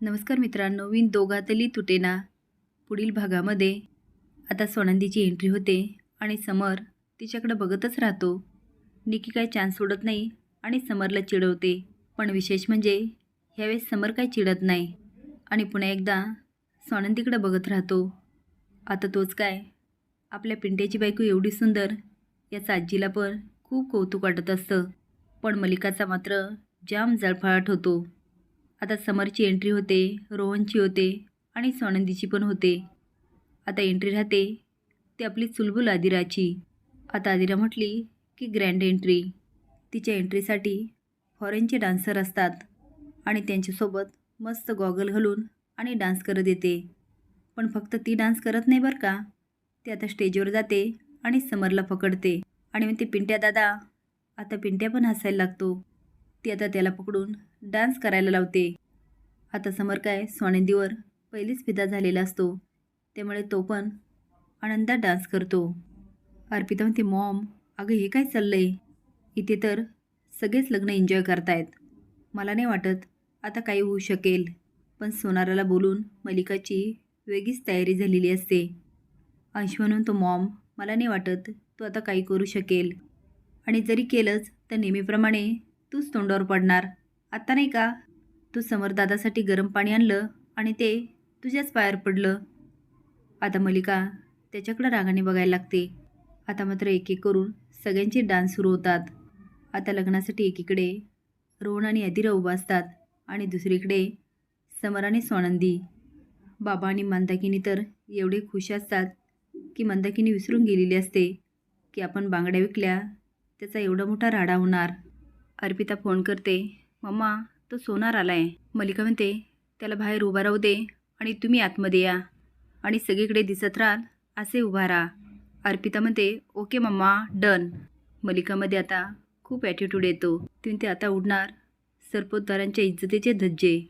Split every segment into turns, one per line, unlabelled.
नमस्कार मित्रांनो विन दोघातली तुटेना पुढील भागामध्ये. आता सोनंदीची एंट्री होते आणि समर तिच्याकडे बघतच राहतो. निकी काय चान्स सोडत नाही आणि समरला चिडवते. पण विशेष म्हणजे ह्यावेळेस समर काय चिडत नाही. आणि पुन्हा एकदा सोनंदीकडे बघत राहतो. आता तोच काय? आपल्या पिंट्याची बायको एवढी सुंदर याचा आजीला पण खूप कौतुक वाटत असतं. पण मलिकाचा मात्र जाम जळफळाट होतो. आता समरची एंट्री होते रोहनची होते आणि सोनंदीची पण होते. आता एंट्री राहते ती आपली चुलबुल आदिराची आता आदिरा म्हटली की ग्रँड एंट्री तिच्या एंट्रीसाठी फॉरेनचे डान्सर असतात आणि त्यांच्यासोबत मस्त गॉगल घालून आणि डान्स करत येते. पण फक्त ती डान्स करत नाही बरं का? ती आता स्टेजवर जाते आणि समरला पकडते. आणि मग ते पिंट्या दादा आता पिंट्या पण हसायला लागतो. ती आता त्याला पकडून डान्स करायला लावते. आता समर काय स्वानंदीवर पहिलीच फिदा झालेला असतो. त्यामुळे तो पण आनंदात डान्स करतो. अर्पिता म्हणते मॉम अगं हे काय चाललं आहे इथे तर सगळेच लग्न एन्जॉय करतायत. मला नाही वाटत आता काही होऊ शकेल. पण सोनाराला बोलून मलिकाची वेगळीच तयारी झालेली असते. अंश म्हणून तो मॉम मला नाही वाटत तो आता काही करू शकेल. आणि जरी केलंच तर नेहमीप्रमाणे तूच तोंडावर पडणार. आत्ता नाही का? तू समरदादासाठी गरम पाणी आणलं आणि ते तुझ्याच पायावर पडलं. आता मलिका त्याच्याकडं रागाने बघायला लागते. आता मात्र एक एक करून सगळ्यांचे डान्स सुरू होतात. आता लग्नासाठी एकीकडे रोहन आणि अधिरा उभा असतात आणि दुसरीकडे समर आणि स्वानंदी. बाबा आणि मंदाकिनी तर एवढे खुश असतात की मंदाकिनी विसरून गेलेली असते की आपण बांगड्या विकल्या त्याचा एवढा मोठा राडा होणार. अर्पिता फोन करते मम्मा तो सोनार आला आहे मलिका म्हणते त्याला बाहेर उभा राहू दे आणि तुम्ही आतमध्ये या आणि सगळीकडे दिसत राहाल असे उभा राहा. अर्पिता म्हणते ओके मम्मा डन. मलिकामध्ये आता खूप ॲटिट्यूड येतो. तुम्ही ते आता उडणार सरपोतदारांच्या इज्जतीचे धज्जे.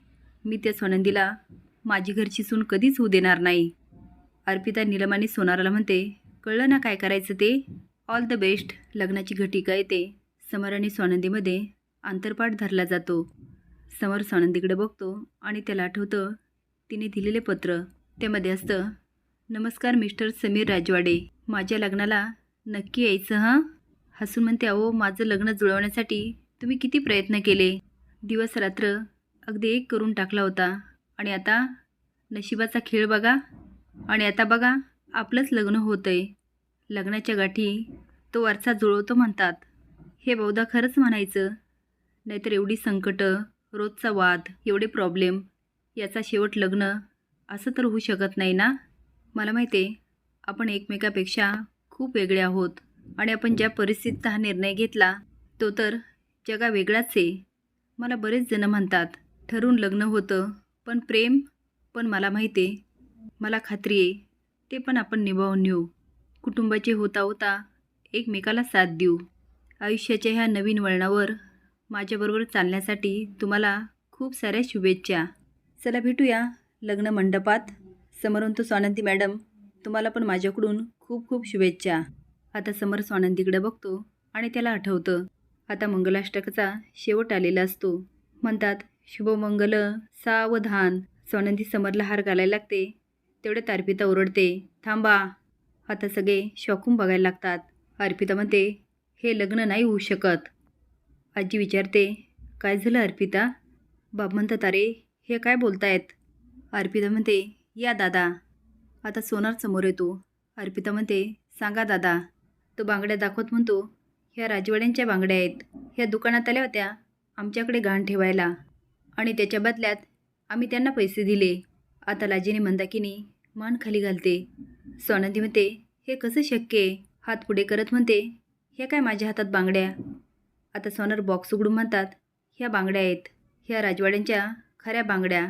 मी त्या सोनंदीला माझी घरची सून कधीच होऊ देणार नाही. अर्पिता निलम आणि सोनाराला म्हणते कळलं ना काय करायचं ते? ऑल द बेस्ट लग्नाची घटिका येते. समर आणि स्वानंदीमध्ये आंतरपाठ धरला जातो. समर स्वानंदीकडे बघतो आणि त्याला आठवतं तिने दिलेले पत्र. त्यामध्ये असतं नमस्कार मिस्टर समीर राजवाडे माझ्या लग्नाला नक्की यायचं हां? हसून म्हणते अहो माझं लग्न जुळवण्यासाठी तुम्ही किती प्रयत्न केले. दिवस रात्र अगदी एक करून टाकला होता. आणि आता नशिबाचा खेळ बघा. आणि आता बघा आपलंच लग्न होतं आहे लग्नाच्या गाठी तो वारसा जुळवतो म्हणतात. हे बहुधा खरंच म्हणायचं? नाहीतर एवढी संकटं रोजचा वाद एवढे प्रॉब्लेम याचा शेवट लग्न असं तर होऊ शकत नाही ना? मला माहिती आहे आपण एकमेकापेक्षा खूप वेगळे आहोत आणि आपण ज्या परिस्थितीत हा निर्णय घेतला तो तर जगा वेगळाच आहे. मला बरेच जण म्हणतात ठरून लग्न होतं पण प्रेम पण मला माहिती आहे मला खात्री आहे ते पण आपण निभावून नेऊ. कुटुंबाचे होता होता एकमेकाला साथ देऊ. आयुष्याच्या ह्या नवीन वळणावर माझ्याबरोबर चालण्यासाठी तुम्हाला खूप साऱ्या शुभेच्छा. चला भेटूया लग्न मंडपात. समरवंत स्वानंदी मॅडम तुम्हाला पण माझ्याकडून खूप खूप शुभेच्छा. आता समर स्वानंदीकडे बघतो आणि त्याला आठवतं. आता मंगलाष्टकाचा शेवट आलेला असतो. म्हणतात शुभमंगल सावधान. स्वानंदी समरला हार घालायला लागते. तेवढे अर्पिता ओरडते थांबा. आता सगळे शॉकून बघायला लागतात. अर्पिता म्हणते हे लग्न नाही होऊ शकत. आजी विचारते काय झालं अर्पिता? बाब म्हणतात अरे हे काय बोलतायत? अर्पिता म्हणते या दादा आता सोनार समोर येतो. अर्पिता म्हणते सांगा दादा. तो बांगड्या दाखवत म्हणतो ह्या राजवाड्यांच्या बांगड्या आहेत. ह्या दुकानात आल्या होत्या आमच्याकडे घाण ठेवायला. आणि त्याच्या बदल्यात आम्ही त्यांना पैसे दिले. आता लाजीने मंदाकिनी मान खाली घालते. सोनंदी म्हणते हे कसं शक्य आहे? हात पुढे करत म्हणते ह्या काय माझ्या हातात बांगड्या? आता सोनर बॉक्स उघडून म्हणतात ह्या बांगड्या आहेत. ह्या राजवाड्यांच्या खऱ्या बांगड्या.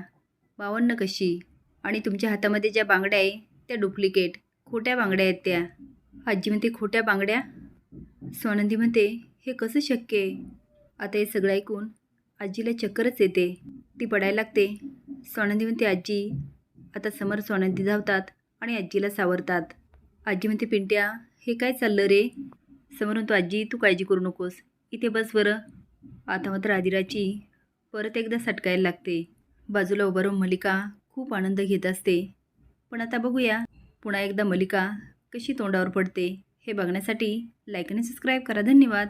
बावन्न कशी? आणि तुमच्या हातामध्ये ज्या बांगड्या आहे त्या डुप्लिकेट खोट्या बांगड्या आहेत त्या. आजी म्हणते खोट्या बांगड्या? सोनंदी म्हणते हे कसं शक्य आहे? आता हे सगळं ऐकून आजीला चक्करच येते. ती पडायला लागते. सोनंदी म्हणते आजी आता समर सोनंदी धावतात आणि आजीला सावरतात. आजी म्हणते पिंट्या हे काय चाललं रे? समोरून तो आजी तू काळजी करू नकोस. इथे बस बरं. आता मात्र आदिराची परत एकदा सटकायला लागते. बाजूला उभं राहून मलिका खूप आनंद घेत असते. पण आता बघूया पुन्हा एकदा मलिका कशी तोंडावर पडते हे बघण्यासाठी लाईक आणि सबस्क्राईब करा. धन्यवाद.